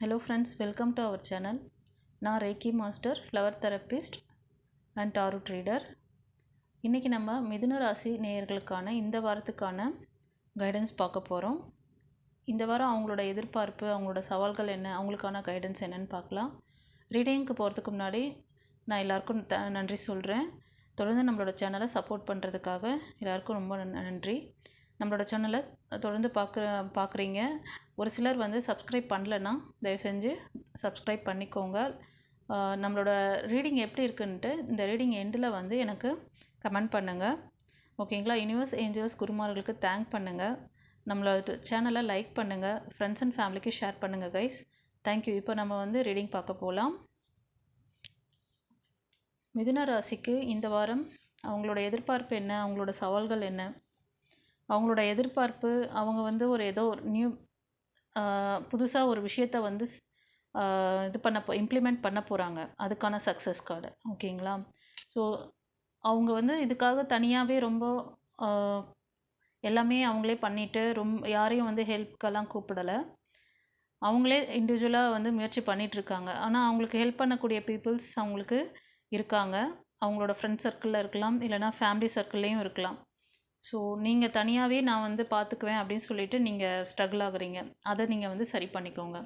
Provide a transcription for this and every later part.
Hello friends welcome to our channel நான் reiki master flower therapist and tarot reader இன்றைக்கி நம்ம மிதுன ராசி நேயர்களுக்கான இந்த வாரத்துக்கான கைடன்ஸ் பார்க்க போகிறோம் இந்த வாரம் அவங்களோட எதிர்பார்ப்பு அவங்களோட சவால்கள் என்ன அவங்களுக்கான கைடன்ஸ் என்னன்னு பார்க்கலாம். ரீடிங்க்கு போகிறதுக்கு முன்னாடி நான் எல்லாருக்கும் த நன்றி சொல்கிறேன் தொடர்ந்து நம்மளோட சேனலை சப்போர்ட் பண்ணுறதுக்காக எல்லாருக்கும் ரொம்ப நன்- நன்றி. நம்மளோட சேனலை தொடர்ந்து பார்க்குற பார்க்குறீங்க. ஒரு சிலர் வந்து சப்ஸ்கிரைப் பண்ணலன்னா தயவு செஞ்சு சப்ஸ்கிரைப் பண்ணிக்கோங்க நம்மளோட ரீடிங் எப்படி இருக்குன்ட்டு இந்த ரீடிங் எண்டில் வந்து எனக்கு கமெண்ட் பண்ணுங்கள் ஓகேங்களா யூனிவர்ஸ் ஏஞ்சல்ஸ் குருமார்களுக்கு தேங்க் பண்ணுங்கள் நம்மளோட சேனலை லைக் பண்ணுங்கள் ஃப்ரெண்ட்ஸ் அண்ட் ஃபேமிலிக்கு ஷேர் பண்ணுங்கள் கைஸ் தேங்க்யூ இப்போ நம்ம வந்து ரீடிங் பார்க்க போகலாம் மிதுன ராசிக்கு இந்த வாரம் அவங்களோட எதிர்பார்ப்பு என்ன? அவங்களோட சவால்கள் என்ன? அவங்களோட எதிர்பார்ப்பு அவங்க வந்து ஒரு ஏதோ ஒரு நியூ புதுசாக ஒரு விஷயத்த வந்து இது பண்ண போ இம்ப்ளிமெண்ட் பண்ண போகிறாங்க அதுக்கான சக்ஸஸ் கார்டு ஓகேங்களா? ஸோ அவங்க வந்து இதுக்காக தனியாகவே ரொம்ப எல்லாமே அவங்களே பண்ணிட்டு ரொம்ப யாரையும் வந்து ஹெல்ப்க்கெல்லாம் கூப்பிடலை. அவங்களே இண்டிவிஜுவலாக வந்து முயற்சி பண்ணிகிட்ருக்காங்க ஆனால் அவங்களுக்கு ஹெல்ப் பண்ணக்கூடிய பீப்புள்ஸ் அவங்களுக்கு இருக்காங்க. அவங்களோட ஃப்ரெண்ட் சர்க்கிளில் இருக்கலாம் இல்லைனா ஃபேமிலி சர்க்கிள்லேயும் இருக்கலாம். ஸோ நீங்கள் தனியாகவே நான் வந்து பார்த்துக்குவேன் அப்படின்னு சொல்லிட்டு நீங்கள் ஸ்ட்ரகிள் ஆகுறீங்க. அதை நீங்கள் வந்து சரி பண்ணிக்கோங்க.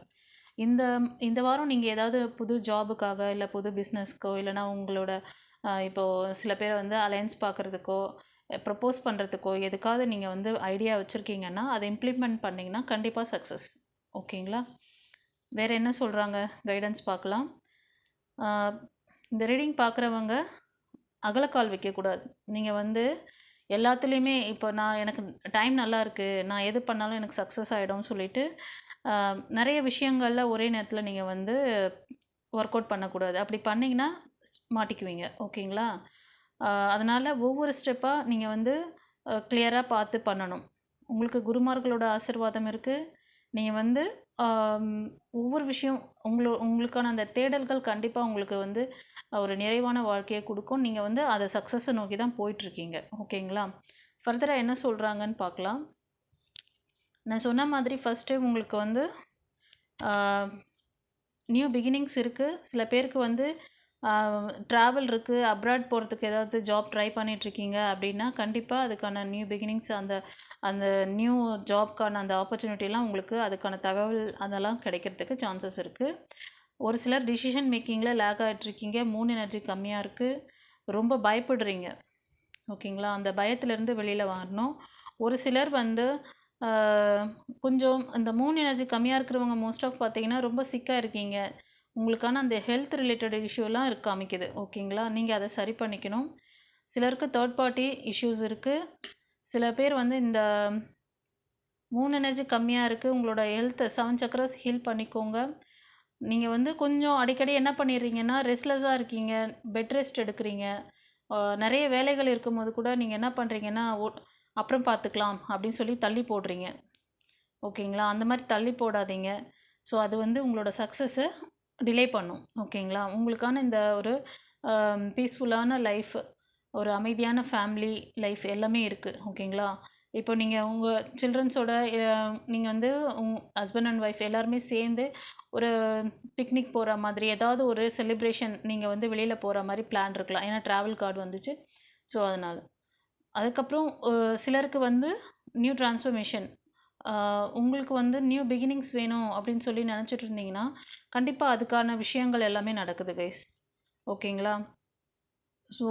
இந்த இந்த வாரம் நீங்கள் ஏதாவது புது ஜாபுக்காக இல்லை புது பிஸ்னஸ்க்கோ இல்லைனா உங்களோட இப்போது இப்போ சில பேர் வந்து அலையன்ஸ் பார்க்குறதுக்கோ ப்ரப்போஸ் பண்ணுறதுக்கோ எதுக்காவது நீங்கள் வந்து ஐடியா வச்சுருக்கீங்கன்னா அதை இம்ப்ளிமெண்ட் பண்ணிங்கன்னா கண்டிப்பாக சக்ஸஸ் ஓகேங்களா? வேறு என்ன சொல்கிறாங்க கைடன்ஸ் பார்க்கலாம் இந்த ரீடிங் பார்க்குறவங்க அகலக்கால் வைக்கக்கூடாது. நீங்கள் வந்து எல்லாத்துலேயுமே இப்போ நான் எனக்கு டைம் நல்லா இருக்குது நான் எது பண்ணாலும் எனக்கு சக்ஸஸ் ஆகிடும்னு சொல்லிட்டு நிறைய விஷயங்களில் ஒரே நேரத்தில் நீங்கள் வந்து ஒர்க் அவுட் பண்ணக்கூடாது. அப்படி பண்ணிங்கன்னா மாட்டிக்குவீங்க. ஓகேங்களா? அதனால் ஒவ்வொரு ஸ்டெப்பாக நீங்கள் வந்து கிளியராக பார்த்து பண்ணணும். உங்களுக்கு குருமார்களோட ஆசீர்வாதம் இருக்குது நீங்கள் வந்து ஒவ்வொரு விஷயம் உங்களோ உங்களுக்கான அந்த தேடல்கள் கண்டிப்பாக உங்களுக்கு வந்து ஒரு நிறைவான வாழ்க்கையை கொடுக்கும். நீங்கள் வந்து அதை சக்ஸஸை நோக்கி தான் போயிட்டுருக்கீங்க. ஓகேங்களா? ஃபர்தராக என்ன சொல்கிறாங்கன்னு பார்க்கலாம். நான் சொன்ன மாதிரி ஃபஸ்ட்டு உங்களுக்கு வந்து நியூ பிகினிங்ஸ் இருக்குது சில பேருக்கு வந்து ட்ராவல் இருக்குது அப்ராட் போகிறதுக்கு ஏதாவது ஜாப் ட்ரை பண்ணிகிட்ருக்கீங்க அப்படின்னா கண்டிப்பாக அதுக்கான நியூ பிகினிங்ஸ் அந்த அந்த நியூ ஜாப்க்கான அந்த ஆப்பர்ச்சுனிட்டிலாம் உங்களுக்கு அதுக்கான தகவல் அதெல்லாம் கிடைக்கிறதுக்கு சான்சஸ் இருக்குது ஒரு சிலர் டிசிஷன் மேக்கிங்கில் லேக் ஆகிட்ருக்கீங்க மூன் எனர்ஜி கம்மியாக இருக்குது ரொம்ப பயப்படுறீங்க. ஓகேங்களா? அந்த பயத்துலேருந்து வெளியில் வரணும். ஒரு சிலர் வந்து கொஞ்சம் இந்த மூன் எனர்ஜி கம்மியாக இருக்கிறவங்க மோஸ்ட் ஆஃப் பார்த்தீங்கன்னா ரொம்ப சிக்காக இருக்கீங்க. உங்களுக்கான அந்த ஹெல்த் ரிலேட்டட் இஷ்யூலாம் இருக்கு காமிக்குது. ஓகேங்களா? நீங்கள் அதை சரி பண்ணிக்கணும். சிலருக்கு தேர்ட் பார்ட்டி இஷ்யூஸ் இருக்குது சில பேர் வந்து இந்த மூணு எனர்ஜி கம்மியாக இருக்குது உங்களோட ஹெல்த்தை செவன் சக்கரஸ் ஹீல் பண்ணிக்கோங்க. நீங்கள் வந்து கொஞ்சம் அடிக்கடி என்ன பண்ணிடுறீங்கன்னா ரெஸ்ட்லெஸ்ஸாக இருக்கீங்க பெட் ரெஸ்ட் எடுக்கிறீங்க. நிறைய வேலைகள் இருக்கும்போது கூட நீங்கள் என்ன பண்ணுறீங்கன்னா அப்புறம் பார்த்துக்கலாம் அப்படின்னு சொல்லி தள்ளி போடுறீங்க. ஓகேங்களா? அந்த மாதிரி தள்ளி போடாதீங்க. ஸோ அது வந்து உங்களோட சக்ஸஸை டிலே பண்ணும் ஓகேங்களா? உங்களுக்கான இந்த ஒரு பீஸ்ஃபுல்லான லைஃப் ஒரு அமைதியான ஃபேமிலி லைஃப் எல்லாமே இருக்குது ஓகேங்களா? இப்போ நீங்கள் உங்கள் சில்ட்ரன்ஸோட நீங்கள் வந்து உங்கள் ஹஸ்பண்ட் அண்ட் ஒய்ஃப் எல்லாருமே சேர்ந்து ஒரு பிக்னிக் போகிற மாதிரி ஏதாவது ஒரு செலிப்ரேஷன் நீங்கள் வந்து வெளியில் போகிற மாதிரி பிளான் இருக்கலாம். ஏன்னா ட்ராவல் கார்டு வந்துச்சு ஸோ அதனால். அதுக்கப்புறம் சிலருக்கு வந்து நியூ டிரான்ஸ்ஃபர்மேஷன் உங்களுக்கு வந்து நியூ பிகினிங்ஸ் வேணும் அப்படின்னு சொல்லி நினச்சிட்டு இருந்தீங்கன்னா கண்டிப்பாக அதுக்கான விஷயங்கள் எல்லாமே நடக்குது கைஸ் ஓகேங்களா? ஸோ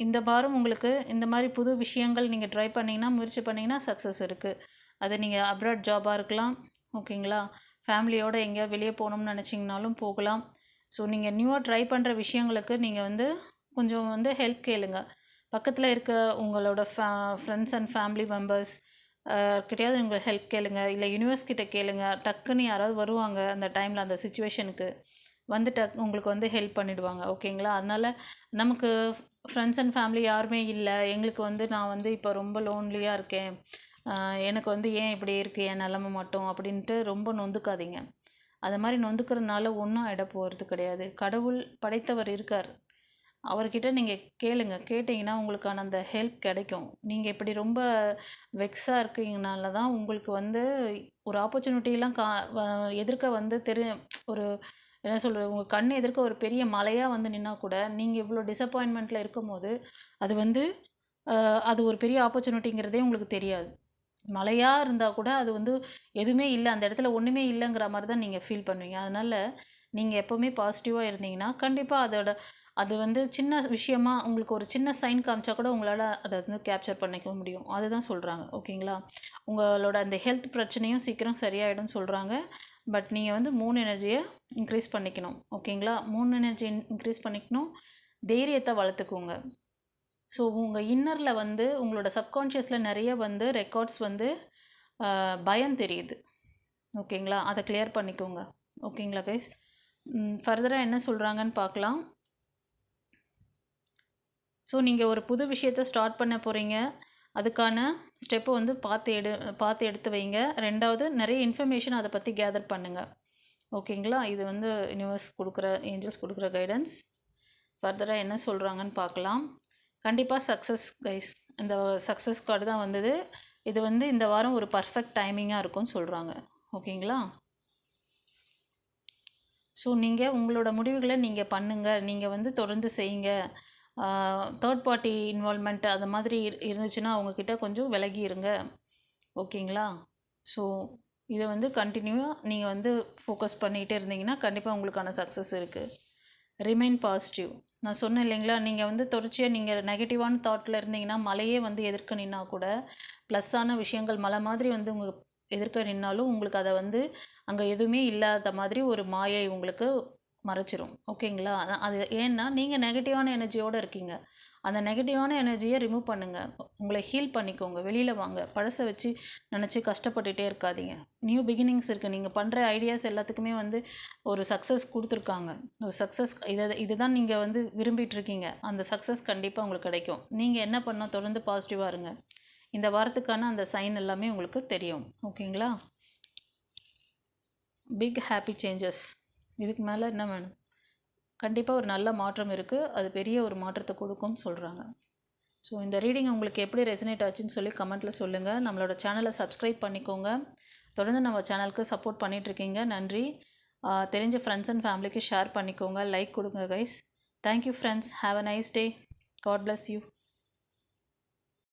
இந்த வாரம் உங்களுக்கு இந்த மாதிரி புது விஷயங்கள் நீங்கள் ட்ரை பண்ணிங்கன்னா முயற்சி பண்ணிங்கன்னா சக்ஸஸ் இருக்குது அது நீங்கள் அப்ராட் ஜாபாக இருக்கலாம் ஓகேங்களா? ஃபேமிலியோடு எங்கேயா வெளியே போகணும்னு நினச்சிங்கனாலும் போகலாம். ஸோ நீங்கள் நியூவாக ட்ரை பண்ணுற விஷயங்களுக்கு நீங்கள் வந்து கொஞ்சம் வந்து ஹெல்ப் கேளுங்க. பக்கத்தில் இருக்க உங்களோட ஃபே ஃப்ரெண்ட்ஸ் அண்ட் ஃபேமிலி மெம்பர்ஸ் கிட்டயாவது உங்கள் ஹெல்ப் கேளுங்க. இல்லை யூனிவர்ஸ் கிட்டே கேளுங்க. டக்குன்னு யாராவது வருவாங்க அந்த டைமில் அந்த சுச்சுவேஷனுக்கு வந்து டக் உங்களுக்கு வந்து ஹெல்ப் பண்ணிடுவாங்க. ஓகேங்களா அதனால் நமக்கு ஃப்ரெண்ட்ஸ் அண்ட் ஃபேமிலி யாருமே இல்லை. எங்களுக்கு வந்து நான் வந்து இப்போ ரொம்ப லோன்லியாக இருக்கேன். எனக்கு வந்து ஏன் இப்படி இருக்குது என் நிலமை மட்டும் அப்படின்ட்டு ரொம்ப நொந்துக்காதீங்க. அது மாதிரி நொந்துக்கிறதுனால ஒன்றும் ஆகிட போகிறது கிடையாது. கடவுள் படைத்தவர் இருக்கார். அவர்கிட்ட நீங்கள் கேளுங்க. கேட்டிங்கன்னா உங்களுக்கான அந்த ஹெல்ப் கிடைக்கும். நீங்கள் இப்படி ரொம்ப வெக்ஸாக இருக்கீங்கனால தான் உங்களுக்கு வந்து ஒரு ஆப்பர்ச்சுனிட்டிலாம் கா எதிர்க்க வந்து தெரி ஒரு என்ன சொல்கிறது உங்கள் கண் எதிர்க்க ஒரு பெரிய மலையாக வந்து நின்னா கூட நீங்கள் இவ்வளோ டிசப்பாயின்மெண்ட்டில் இருக்கும்போது அது வந்து அது ஒரு பெரிய ஆப்பர்ச்சுனிட்டிங்கிறதே உங்களுக்கு தெரியாது. மழையாக இருந்தால் கூட அது வந்து எதுவுமே இல்லை. அந்த இடத்துல ஒன்றுமே இல்லைங்கிற மாதிரி தான் நீங்கள் ஃபீல் பண்ணுவீங்க. அதனால் நீங்கள் எப்போவுமே பாசிட்டிவாக இருந்தீங்கன்னா கண்டிப்பாக அதோட அது வந்து சின்ன விஷயமா உங்களுக்கு ஒரு சின்ன சைன் காமிச்சா கூட உங்களால் அதை வந்து கேப்சர் பண்ணிக்க முடியும். அதுதான் சொல்கிறாங்க ஓகேங்களா? உங்களோட அந்த ஹெல்த் பிரச்சனையும் சீக்கிரம் சரியாயிடும் சொல்கிறாங்க பட் நீங்கள் வந்து மூணு எனர்ஜியை இன்க்ரீஸ் பண்ணிக்கணும். ஓகேங்களா? மூணு எனர்ஜி இன்க்ரீஸ் பண்ணிக்கணும். தைரியத்தை வளர்த்துக்கோங்க. ஸோ உங்கள் இன்னரில் வந்து உங்களோட சப்கான்ஷியஸில் நிறைய வந்து ரெக்கார்ட்ஸ் வந்து பயம் தெரியுது. ஓகேங்களா? அதை கிளியர் பண்ணிக்கோங்க. ஓகேங்களா கைஸ் ஃபர்தராக என்ன சொல்கிறாங்கன்னு பார்க்கலாம். ஸோ நீங்கள் ஒரு புது விஷயத்த ஸ்டார்ட் பண்ண போகிறீங்க அதுக்கான ஸ்டெப்பை வந்து பார்த்து எடு பார்த்து எடுத்து வைங்க. ரெண்டாவது நிறைய இன்ஃபர்மேஷன் அதை பற்றி கேதர் பண்ணுங்கள் ஓகேங்களா இது வந்து யூனிவர்ஸ் கொடுக்குற ஏஞ்சல்ஸ் கொடுக்குற கைடன்ஸ் ஃபர்தராக என்ன சொல்கிறாங்கன்னு பார்க்கலாம். கண்டிப்பாக சக்ஸஸ் கைஸ் இந்த சக்ஸஸ் கார்டு தான் வந்தது. இது வந்து இந்த வாரம் ஒரு பர்ஃபெக்ட் டைமிங்காக இருக்கும்னு சொல்கிறாங்க ஓகேங்களா ஸோ நீங்கள் உங்களோட முடிவுகளை நீங்கள் பண்ணுங்கள் நீங்கள் வந்து தொடர்ந்து செய்யுங்க. தேர்ட் பார்ட்டி இன்வால்மெண்ட் அது மாதிரி இரு- இருந்துச்சுன்னா அவங்கக்கிட்ட கொஞ்சம் விலகி இருங்க ஓகேங்களா? ஸோ இதை வந்து கண்டினியூவாக நீங்கள் வந்து ஃபோக்கஸ் பண்ணிகிட்டே இருந்தீங்கன்னா கண்டிப்பாக உங்களுக்கான சக்ஸஸ் இருக்குது ரிமைன் பாசிட்டிவ் நான் சொன்னேன் இல்லைங்களா? நீங்கள் வந்து தொடர்ச்சியாக நீங்கள் நெகட்டிவான தாட்டில் இருந்தீங்கன்னா மலையே வந்து எதிர்க்க நின்னா கூட ப்ளஸ்ஸான விஷயங்கள் மலை மாதிரி வந்து உங்கள் எதிர்க்க நின்னாலும் உங்களுக்கு அதை வந்து அங்கே எதுவுமே இல்லாத மாதிரி ஒரு மாயை உங்களுக்கு மறைச்சிரும். ஓகேங்களா? அது ஏன்னா நீங்கள் நெகட்டிவான எனர்ஜியோடு இருக்கீங்க. அந்த நெகட்டிவான எனர்ஜியை ரிமூவ் பண்ணுங்கள் உங்களை ஹீல் பண்ணிக்கோங்க. வெளியில் வாங்க. பழசை வச்சு நினச்சி கஷ்டப்பட்டுட்டே இருக்காதீங்க. நியூ பிகினிங்ஸ் இருக்குது நீங்கள் பண்ணுற ஐடியாஸ் எல்லாத்துக்குமே வந்து ஒரு சக்ஸஸ் கொடுத்துருக்காங்க. ஒரு சக்ஸஸ் இதை இதுதான் நீங்கள் வந்து விரும்பிட்டு இருக்கீங்க அந்த சக்ஸஸ் கண்டிப்பாக உங்களுக்கு கிடைக்கும். நீங்கள் என்ன பண்ணணும்? தொடர்ந்து பாசிட்டிவாக இருங்க. இந்த வாரத்துக்கான அந்த சைன் எல்லாமே உங்களுக்கு தெரியும். ஓகேங்களா? பிக் ஹாப்பி சேஞ்சஸ் இதுக்கு மேலே என்ன வேணும்? கண்டிப்பாக ஒரு நல்ல மாற்றம் இருக்குது அது பெரிய ஒரு மாற்றத்தை கொடுக்கும்னு சொல்கிறாங்க ஸோ இந்த ரீடிங் உங்களுக்கு எப்படி ரெசனேட் ஆச்சுன்னு சொல்லி கமெண்ட்டில் சொல்லுங்கள் நம்மளோட சேனலை சப்ஸ்கிரைப் பண்ணிக்கோங்க. தொடர்ந்து நம்ம சேனலுக்கு சப்போர்ட் பண்ணிகிட்ருக்கீங்க நன்றி. தெரிஞ்ச ஃப்ரெண்ட்ஸ் அண்ட் ஃபேமிலிக்கு ஷேர் பண்ணிக்கோங்க. லைக் கொடுங்க guys thank you friends have a nice day God bless you